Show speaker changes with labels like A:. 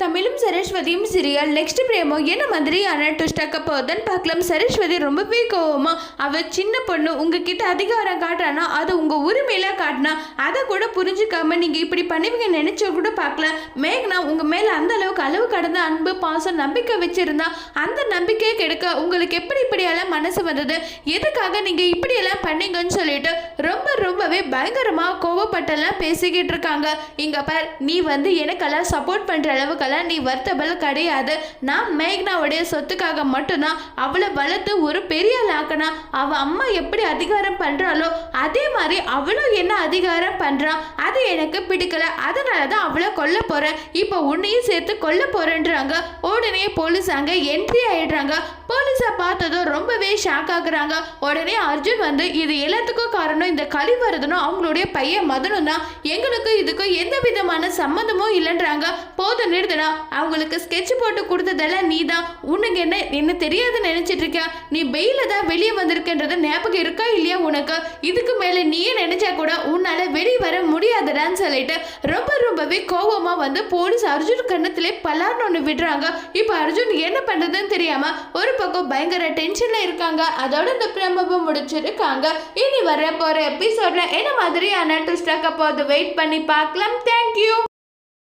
A: தமிழும் சரஸ்வதியும் serial next பிரேமோ என்ன மாதிரியான ட்விஸ்டாக்க போகுதுன்னு பார்க்கலாம். சரஸ்வதி ரொம்பவே கோவமா அவ சின்ன பொண்ணு உங்ககிட்ட அதிகாரம் காட்டுறானா அது உங்க உரிமையில காட்டினா அதை கூட புரிஞ்சுக்காம நீங்க இப்படி பண்ணுவீங்க நினைச்ச கூட பார்க்கல மேக்னா உங்க மேல அந்த அளவுக்கு அளவு கடந்த அன்பு பாசம் நம்பிக்கை வச்சிருந்தா அந்த நம்பிக்கையை கெடுக்க உங்களுக்கு எப்படி இப்படியெல்லாம் மனசு வந்தது? எதுக்காக நீங்க இப்படியெல்லாம் பண்ணீங்கன்னு சொல்லிட்டு ரொம்ப ரொம்பவே பயங்கரமா கோவப்பட்டெல்லாம் பேசிக்கிட்டு இருக்காங்க. இங்க பார் நீ வந்து எனக்கெல்லாம் சப்போர்ட் பண்ற அளவுக்கெல்லாம் நீ வர்த்தபல் கிடையாது. நான் மேக்னாவுடைய சொத்துக்காக மட்டும்தான். அவளை வளர்த்து ஒரு பெரிய லாக்கனா அவ அம்மா எப்படி அதிகாரம் பண்றாளோ அதே மாதிரி அவளும் என்ன அதிகாரம் பண்றா அது எனக்கு பிடிக்கல. அதனால தான் அவளை கொல்ல போறேன். இப்போ உன்னையும் சேர்த்து கொல்ல போறேன்றாங்க. உடனே போலீஸ் அங்க என்ட்ரி ஆயிடுறாங்க. போலீஸை பார்த்ததும் ரொம்பவே ஷாக் ஆகுறாங்க. உடனே அர்ஜுன் வந்து இது எல்லாத்துக்கும் காரணம் இந்த கழிவரதனும் அவங்களுடைய பையன் மதனும் தான். எங்களுக்கு இதுக்கும் எந்த விதமான சம்மந்தமும் இல்லைன்றாங்க. போதும் நிறுத்தனா அவங்களுக்கு ஸ்கெட்ச் போட்டு கொடுத்ததெல்லாம் நீ தான் உனக்கு என்ன என்ன தெரியாதுன்னு நினைச்சிட்டு இருக்கியா? நீ வெயில தான் வெளியே வந்திருக்கன்றது ஞாபகம் இருக்கா இல்லையா உனக்கு? இதுக்கு மேலே நீயே நினைச்சா கூட உன்னால வெளியே வர முடியாதுடான்னு சொல்லிட்டு ரொம்ப ரொம்பவே கோவமா வந்து போலீஸ் அர்ஜுன் கண்ணத்திலே பலார்னு ஒன்று விடுறாங்க. இப்போ அர்ஜுன் என்ன பண்றதுன்னு தெரியாம ஒரு பக்கம் பயங்கர டென்ஷன்ல இருக்காங்க. அதோட இந்த பிரமபம் முடிச்சிருக்காங்க. இனி வர போற எபிசோட்ல என்ன மாதிரியான ட்விஸ்டாக்க போகுது? வெயிட் பண்ணி பார்க்கலாம். தேங்க்யூ